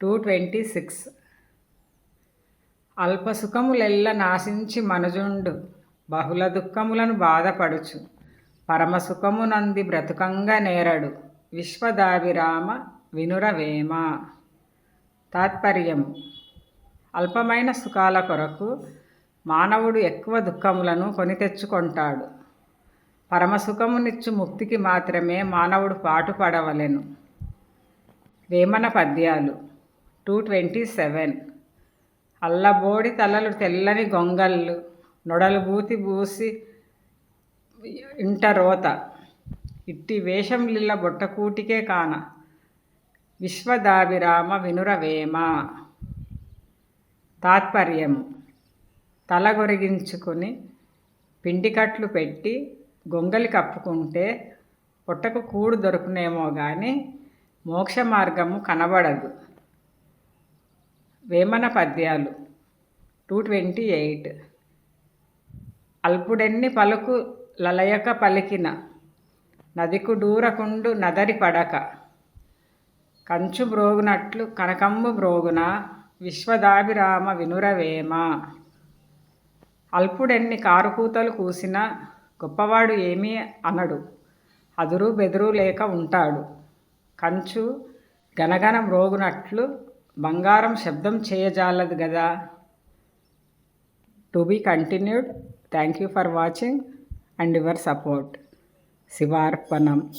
Two twenty six. అల్పసుఖములెల్ల నాశించి మనుజుండు. బహుళ దుఃఖములను బాధపడుచు. పరమసుఖమునంది బ్రతుకంగా నేరడు. విశ్వదాభిరామ వినురవేమ. తాత్పర్యము. అల్పమైన సుఖాల కొరకు మానవుడు ఎక్కువ దుఃఖములను కొని తెచ్చుకుంటాడు. పరమసుఖమునిచ్చు ముక్తికి మాత్రమే మానవుడు పాటుపడవలెను. వేమన పద్యాలు. Two twenty seven. అల్లబోడి తలలు తెల్లని గొంగళ్ళు నొడలు బూతి బూసి ఇంట రోత ఇట్టి వేషం లిల్ల బొట్టకూటికే కాన. విశ్వదాభిరామ వినురవేమ. తాత్పర్యము. తల గొరిగించుకుని పిండికట్లు పెట్టి గొంగలి కప్పుకుంటే పుట్టకు కూడు దొరుకునేమో కానీ మోక్ష మార్గము కనబడదు. వేమన పద్యాలు. టూ ట్వంటీ ఎయిట్ అల్పుడెన్ని పలుకు లలయక పలికిన. నదికు దూరకుండు నదరి పడక. కంచు బ్రోగునట్లు కనకంబు బ్రోగున విశ్వదాభిరామ వినురవేమ. అల్పుడెన్ని కారుకూతలు కూసిన గొప్పవాడు ఏమీ అనడు. అదురు బెదురు లేక ఉంటాడు. కంచు గనగన మ్రోగునట్లు బంగారం శబ్దం చేయజాలదు కదా to be continued. Thank you for watching and your support. శివార్పణం.